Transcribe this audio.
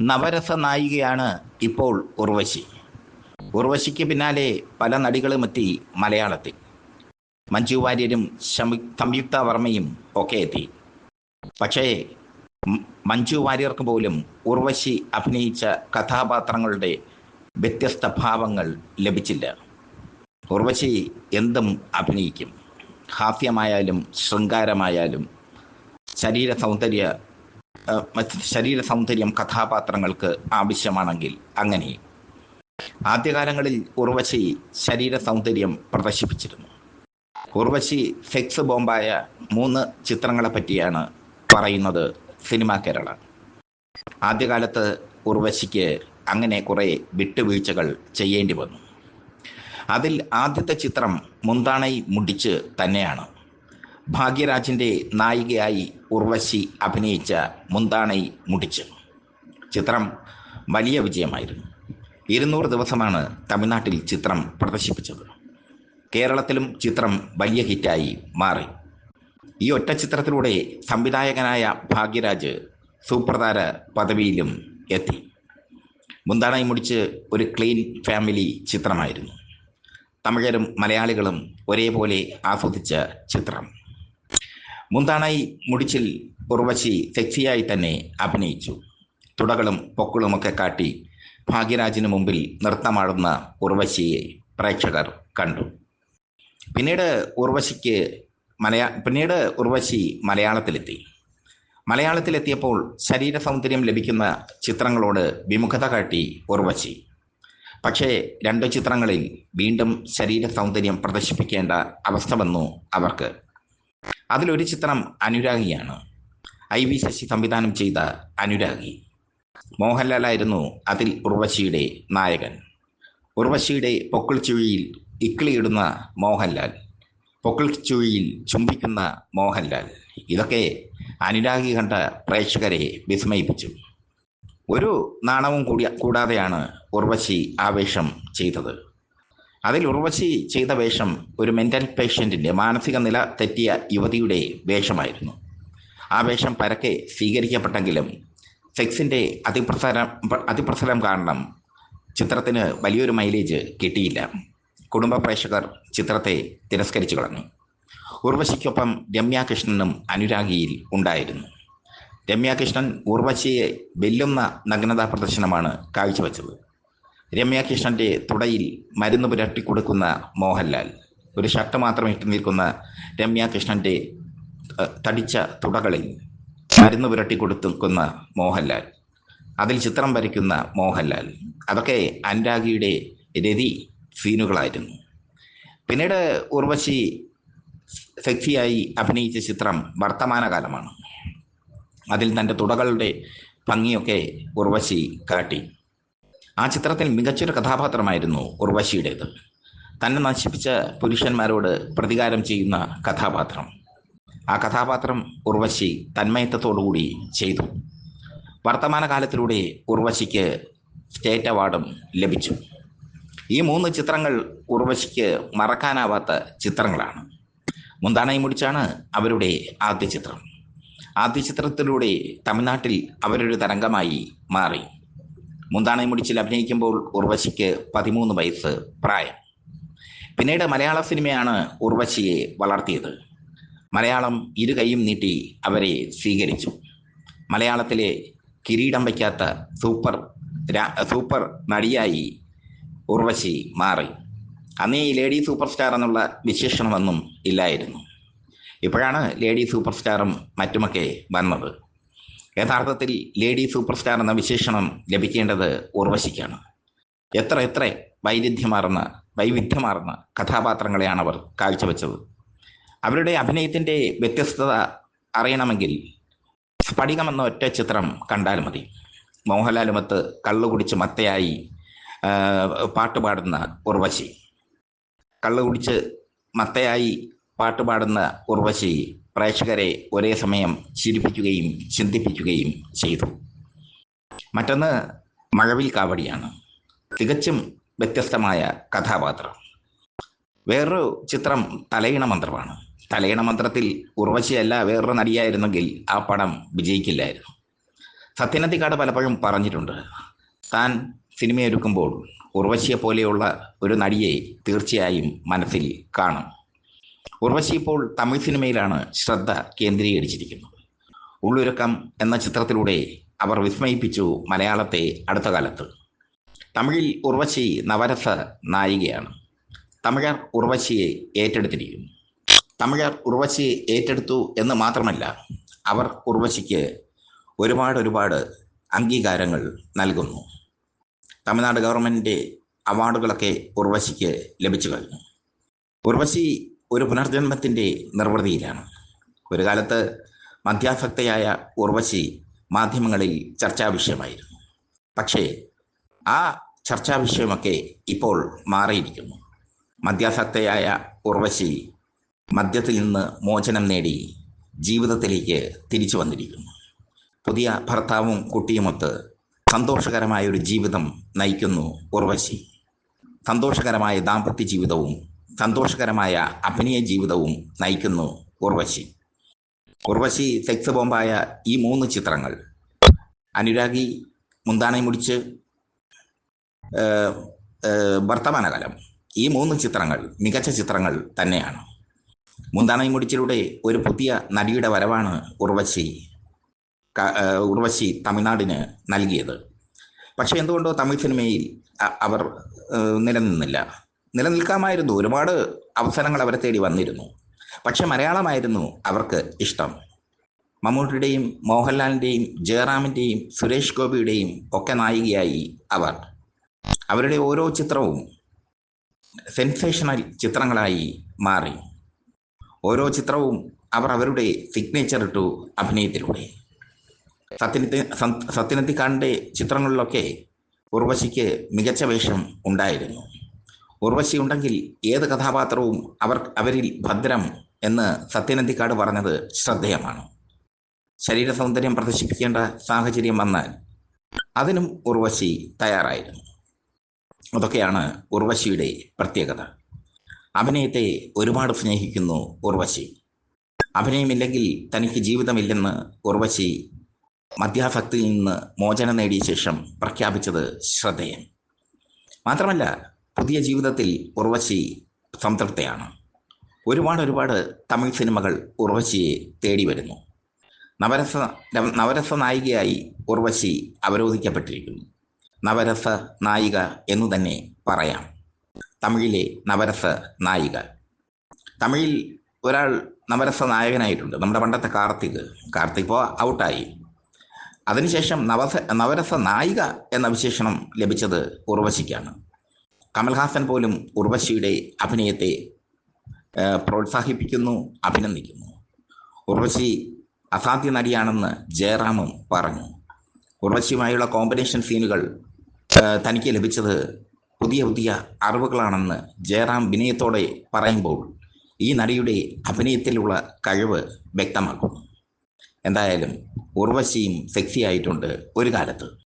നവരസ നായികയാണ് ഇപ്പോൾ ഉർവശി. ഉർവശിക്ക് പിന്നാലെ പല നടികളുമെത്തി മലയാളത്തിൽ. മഞ്ജു വാര്യരും സംയുക്ത വർമ്മയും ഒക്കെ എത്തി. പക്ഷേ മഞ്ജു വാര്യർക്ക് പോലും ഉർവശി അഭിനയിച്ച കഥാപാത്രങ്ങളുടെ വ്യത്യസ്ത ഭാവങ്ങൾ ലഭിച്ചില്ല. ഉർവശി എന്തും അഭിനയിക്കും. ഹാസ്യമായാലും ശൃംഗാരമായാലും ശരീര സൗന്ദര്യ ശരീര സൗന്ദര്യം കഥാപാത്രങ്ങൾക്ക് ആവശ്യമാണെങ്കിൽ അങ്ങനെ. ആദ്യകാലങ്ങളിൽ ഉർവശി ശരീര സൗന്ദര്യം പ്രദർശിപ്പിച്ചിരുന്നു. ഉർവശി സെക്സ് ബോംബായ മൂന്ന് ചിത്രങ്ങളെ പറ്റിയാണ് പറയുന്നത് സിനിമ കേരള. ആദ്യകാലത്ത് ഉർവശിക്ക് അങ്ങനെ കുറേ വിട്ടുവീഴ്ചകൾ ചെയ്യേണ്ടി വന്നു. അതിൽ ആദ്യത്തെ ചിത്രം മുന്താണൈ മുടിച്ച് തന്നെയാണ്. ഭാഗ്യരാജിന്റെ നായികയായി ഉർവശി അഭിനയിച്ച മുന്താണൈ മുടിച്ച്. ചിത്രം വലിയ വിജയമായിരുന്നു. ഇരുന്നൂറ് ദിവസമാണ് തമിഴ്നാട്ടിൽ ചിത്രം പ്രദർശിപ്പിച്ചത്. കേരളത്തിലും ചിത്രം വലിയ ഹിറ്റായി മാറി. ഈ ഒറ്റ ചിത്രത്തിലൂടെ സംവിധായകനായ ഭാഗ്യരാജ് സൂപ്രധാര പദവിയിലും എത്തി. മുന്താണായി മുടിച്ച് ഒരു ക്ലീൻ ഫാമിലി ചിത്രമായിരുന്നു. തമിഴരും മലയാളികളും ഒരേപോലെ ആസ്വദിച്ച ചിത്രം. മുന്താണായി മുടിച്ചിൽ ഉർവശി സെക്സിയായി തന്നെ അഭിനയിച്ചു. തുടകളും പൊക്കിളുമൊക്കെ കാട്ടി ഭാഗ്യരാജിന് മുമ്പിൽ നൃത്തമാടുന്ന ഉർവശിയെ പ്രേക്ഷകർ കണ്ടു. പിന്നീട് ഉർവശിക്ക് മലയാ പിന്നീട് ഉർവശി മലയാളത്തിലെത്തി. മലയാളത്തിലെത്തിയപ്പോൾ ശരീര സൗന്ദര്യം ലഭിക്കുന്ന ചിത്രങ്ങളോട് വിമുഖത കാട്ടി ഉർവശി പക്ഷേ രണ്ടു ചിത്രങ്ങളിൽ വീണ്ടും ശരീര സൗന്ദര്യം പ്രദർശിപ്പിക്കേണ്ട അവസ്ഥ വന്നു അവർക്ക്. അതിലൊരു ചിത്രം അനുരാഗിയാണ്. ഐ വി ശശി സംവിധാനം ചെയ്ത അനുരാഗി. മോഹൻലാലായിരുന്നു അതിൽ ഉർവശിയുടെ നായകൻ. ഉർവശിയുടെ പൊക്കിൾ ചുഴിയിൽ ഇക്കിളിയിടുന്ന മോഹൻലാൽ പൊക്കിൾ ചുഴിയിൽ ചുംബിക്കുന്ന മോഹൻലാൽ. ഇതൊക്കെ അനുരാഗി കണ്ട പ്രേക്ഷകരെ വിസ്മയിപ്പിച്ചു. ഒരു നാണവും കൂടി കൂടാതെയാണ് ഉർവശി ആവേശം ചെയ്തത്. അതിൽ ഉർവശി ചെയ്ത വേഷം ഒരു മെന്റൽ പേഷ്യന്റിന്റെ മാനസിക നില തെറ്റിയ യുവതിയുടെ വേഷമായിരുന്നു. ആ വേഷം പരക്കെ സ്വീകരിക്കപ്പെട്ടെങ്കിലും സെക്സിന്റെ അതിപ്രസരം അതിപ്രസരം കാരണം ചിത്രത്തിന് വലിയൊരു മൈലേജ് കിട്ടിയില്ല. കുടുംബ പ്രേക്ഷകർ ചിത്രത്തെ തിരസ്കരിച്ചു കളഞ്ഞു. ഉർവശിക്കൊപ്പം രമ്യാകൃഷ്ണനും അനുരാഗിയിൽ ഉണ്ടായിരുന്നു. രമ്യാകൃഷ്ണൻ ഉർവശിയെ വെല്ലുന്ന നഗ്നതാ പ്രദർശനമാണ് കാഴ്ചവെച്ചത്. രമ്യ കൃഷ്ണന്റെ തുടയിൽ മരുന്ന് പുരട്ടിക്കൊടുക്കുന്ന മോഹൻലാൽ. ഒരു ഷർട്ട് മാത്രം ഇട്ട് നിൽക്കുന്ന രമ്യാകൃഷ്ണന്റെ തടിച്ച തുടകളിൽ മരുന്ന് പുരട്ടിക്കൊടുത്തുക്കുന്ന മോഹൻലാൽ. അതിൽ ചിത്രം വരയ്ക്കുന്ന മോഹൻലാൽ. അതൊക്കെ അനുരാഗിയുടെ രതി സീനുകളായിരുന്നു. പിന്നീട് ഉർവശി സെക്സിയായി അഭിനയിച്ച ചിത്രം വർത്തമാനകാലമാണ്. അതിൽ തന്റെ തുടകളുടെ ഭംഗിയൊക്കെ ഉർവശി കാട്ടി. ആ ചിത്രത്തിൽ മികച്ചൊരു കഥാപാത്രമായിരുന്നു ഉർവശിയുടേത്. തന്നെ നശിപ്പിച്ച പുരുഷന്മാരോട് പ്രതികാരം ചെയ്യുന്ന കഥാപാത്രം. ആ കഥാപാത്രം ഉർവശി തന്മയത്വത്തോടുകൂടി ചെയ്തു. വർത്തമാനകാലത്തിലൂടെ ഉർവശിക്ക് സ്റ്റേറ്റ് അവാർഡും ലഭിച്ചു. ഈ മൂന്ന് ചിത്രങ്ങൾ ഉർവശിക്ക് മറക്കാനാവാത്ത ചിത്രങ്ങളാണ്. മുന്താണയും മുടിച്ചാണ് അവരുടെ ആദ്യ ചിത്രം. ആദ്യ ചിത്രത്തിലൂടെ തമിഴ്നാട്ടിൽ അവരൊരു തരംഗമായി മാറി. മുന്താണായി മുടിച്ചിൽ അഭിനയിക്കുമ്പോൾ ഉർവശിക്ക് പതിമൂന്ന് വയസ്സ് പ്രായം. പിന്നീട് മലയാള സിനിമയാണ് ഉർവശിയെ വളർത്തിയത്. മലയാളം ഇരു കൈയും നീട്ടി അവരെ സ്വീകരിച്ചു. മലയാളത്തിലെ കിരീടം വയ്ക്കാത്ത സൂപ്പർ സൂപ്പർ നടിയായി ഉർവശി മാറി. അന്നേ ഈ ലേഡി സൂപ്പർ സ്റ്റാർ എന്നുള്ള വിശേഷണമൊന്നും ഇല്ലായിരുന്നു. ഇപ്പോഴാണ് ലേഡി സൂപ്പർ സ്റ്റാറും മറ്റുമൊക്കെ വന്നത്. യഥാർത്ഥത്തിൽ ലേഡി സൂപ്പർ സ്റ്റാർ എന്ന വിശേഷണം ലഭിക്കേണ്ടത് ഉർവശിക്കാണ് എത്ര എത്ര വൈരുദ്ധ്യമാർന്ന വൈവിധ്യമാർന്ന കഥാപാത്രങ്ങളെയാണ് അവർ കാഴ്ചവെച്ചത്. അവരുടെ അഭിനയത്തിന്റെ വ്യത്യസ്തത അറിയണമെങ്കിൽ സ്ഫടികം എന്ന ഒറ്റ ചിത്രം കണ്ടാൽ മതി. മോഹൻലാലുമത്ത് കള്ളു കുടിച്ച് മത്തയായി പാട്ടുപാടുന്ന പാട്ട് പാടുന്ന ഉർവശി കള്ളു കുടിച്ച് മത്തയായി പാട്ട് പാടുന്ന ഉർവശി പ്രേക്ഷകരെ ഒരേ സമയം ചിരിപ്പിക്കുകയും ചിന്തിപ്പിക്കുകയും ചെയ്തു. മറ്റൊന്ന് മഴവിൽ കാവടിയാണ്. തികച്ചും വ്യത്യസ്തമായ കഥാപാത്രം. വേറൊരു ചിത്രം തലയിണ മന്ത്രമാണ്. തലയിണ മന്ത്രത്തിൽ ഉർവശിയല്ല വേറൊരു നടിയായിരുന്നെങ്കിൽ ആ പടം വിജയിക്കില്ലായിരുന്നു. സത്യനദിക്കാട് പലപ്പോഴും പറഞ്ഞിട്ടുണ്ട് താൻ സിനിമയൊരുക്കുമ്പോൾ ഉർവശിയെ പോലെയുള്ള ഒരു നടിയെ തീർച്ചയായും മനസ്സിൽ കാണും. ഉർവശി ഇപ്പോൾ തമിഴ് സിനിമയിലാണ് ശ്രദ്ധ കേന്ദ്രീകരിച്ചിരിക്കുന്നത്. ഉള്ളൊരുക്കം എന്ന ചിത്രത്തിലൂടെ അവർ വിസ്മയിപ്പിച്ചു മലയാളത്തെ അടുത്ത കാലത്ത്. തമിഴിൽ ഉർവശി നവരസ നായികയാണ്. തമിഴർ ഉർവശിയെ ഏറ്റെടുത്തിരിക്കുന്നു. തമിഴർ ഉർവശിയെ ഏറ്റെടുത്തു എന്ന് മാത്രമല്ല അവർ ഉർവശിക്ക് ഒരുപാട് ഒരുപാട് അംഗീകാരങ്ങൾ നൽകുന്നു. തമിഴ്നാട് ഗവൺമെന്റിന്റെ അവാർഡുകളൊക്കെ ഉർവശിക്ക് ലഭിച്ചു കഴിഞ്ഞു. ഉർവശി ഒരു പുനർജന്മത്തിന്റെ നിർവൃതിയിലാണ്. ഒരു കാലത്ത് മധ്യാസക്തയായ ഉർവശി മാധ്യമങ്ങളിൽ ചർച്ചാ വിഷയമായിരുന്നു. പക്ഷേ ആ ചർച്ചാ വിഷയമൊക്കെ ഇപ്പോൾ മാറിയിരിക്കുന്നു. മദ്യാസക്തയായ ഉർവശി മദ്യത്തിൽ നിന്ന് മോചനം നേടി ജീവിതത്തിലേക്ക് തിരിച്ചു വന്നിരിക്കുന്നു. പുതിയ ഭർത്താവും കുട്ടിയുമൊത്ത് സന്തോഷകരമായ ഒരു ജീവിതം നയിക്കുന്നു ഉർവശി. സന്തോഷകരമായ ദാമ്പത്യ ജീവിതവും സന്തോഷകരമായ അഭിനയ ജീവിതവും നയിക്കുന്നു ഉർവശി. ഉർവശി സെക്സ് ബോംബായ ഈ മൂന്ന് ചിത്രങ്ങൾ. അനുരാഗി മുന്താണി മുടിച്ച് വർത്തമാനകാലം. ഈ മൂന്ന് ചിത്രങ്ങൾ മികച്ച ചിത്രങ്ങൾ തന്നെയാണ്. മുന്താണി മുടിച്ചിലൂടെ ഒരു പുതിയ നടിയുടെ വരവാണ് ഉർവശി ഉർവശി തമിഴ്നാടിന് നൽകിയത്. പക്ഷേ എന്തുകൊണ്ടോ തമിഴ് സിനിമയിൽ അവർ നിലനിന്നില്ല. നിലനിൽക്കാമായിരുന്നു. ഒരുപാട് അവസരങ്ങൾ അവരെ തേടി വന്നിരുന്നു. പക്ഷെ മലയാളമായിരുന്നു അവർക്ക് ഇഷ്ടം. മമ്മൂട്ടിയുടെയും മോഹൻലാലിന്റെയും ജയറാമിന്റെയും സുരേഷ് ഗോപിയുടെയും ഒക്കെ നായികയായി അവർ. അവരുടെ ഓരോ ചിത്രവും സെൻസേഷണൽ ചിത്രങ്ങളായി മാറി. ഓരോ ചിത്രവും അവർ അവരുടെ സിഗ്നേച്ചർ ഇട്ടു അഭിനയത്തിലൂടെ. സത്യനത്തി സത്യനത്തിക്കാടിന്റെ ചിത്രങ്ങളിലൊക്കെ ഉർവശിക്ക് മികച്ച വേഷം ഉണ്ടായിരുന്നു. ഉർവശി ഉണ്ടെങ്കിൽ ഏത് കഥാപാത്രവും അവർ അവരിൽ ഭദ്രം എന്ന് സത്യനന്ദിക്കാട് പറഞ്ഞത് ശ്രദ്ധേയമാണ്. ശരീര സൗന്ദര്യം പ്രദർശിപ്പിക്കേണ്ട സാഹചര്യം വന്നാൽ അതിനും ഉർവശി തയ്യാറായിരുന്നു. അതൊക്കെയാണ് ഉർവശിയുടെ പ്രത്യേകത. അഭിനയത്തെ ഒരുപാട് സ്നേഹിക്കുന്നു ഉർവശി. അഭിനയമില്ലെങ്കിൽ തനിക്ക് ജീവിതമില്ലെന്ന് ഉർവശി മദ്യാസക്തിയിൽ നിന്ന് മോചനം നേടിയ ശേഷം പ്രഖ്യാപിച്ചത് ശ്രദ്ധേയം മാത്രമല്ല പുതിയ ജീവിതത്തിൽ ഉർവശി സംതൃപ്തയാണ്. ഒരുപാട് ഒരുപാട് തമിഴ് സിനിമകൾ ഉർവശിയെ തേടി വരുന്നു. നവരസ നവരസ നായികയായി ഉർവശി അവരോധിക്കപ്പെട്ടിരിക്കുന്നു. നവരസ നായിക എന്നു തന്നെ പറയാം. തമിഴിലെ നവരസ നായിക. തമിഴിൽ ഒരാൾ നവരസ നായകനായിട്ടുണ്ട്. നമ്മുടെ പണ്ടത്തെ കാർത്തിക്. കാർത്തിക് ഇപ്പോൾ ഔട്ടായി. അതിനുശേഷം നവസ നവരസ നായിക എന്ന വിശേഷണം ലഭിച്ചത് ഉർവശിക്കാണ് കമൽഹാസൻ പോലും ഉർവശിയുടെ അഭിനയത്തെ പ്രോത്സാഹിപ്പിക്കുന്നു അഭിനന്ദിക്കുന്നു. ഉർവശി അസാധ്യ നടിയാണെന്ന് ജയറാമും പറഞ്ഞു. ഉർവശിയുമായുള്ള കോമ്പിനേഷൻ സീനുകൾ തനിക്ക് ലഭിച്ചത് പുതിയ പുതിയ അറിവുകളാണെന്ന് ജയറാം വിനയത്തോടെ പറയുമ്പോൾ ഈ നടിയുടെ അഭിനയത്തിലുള്ള കഴിവ് വ്യക്തമാക്കുന്നു. എന്തായാലും ഉർവശിയും സെക്സി ആയിട്ടുണ്ട് ഒരു കാലത്ത്.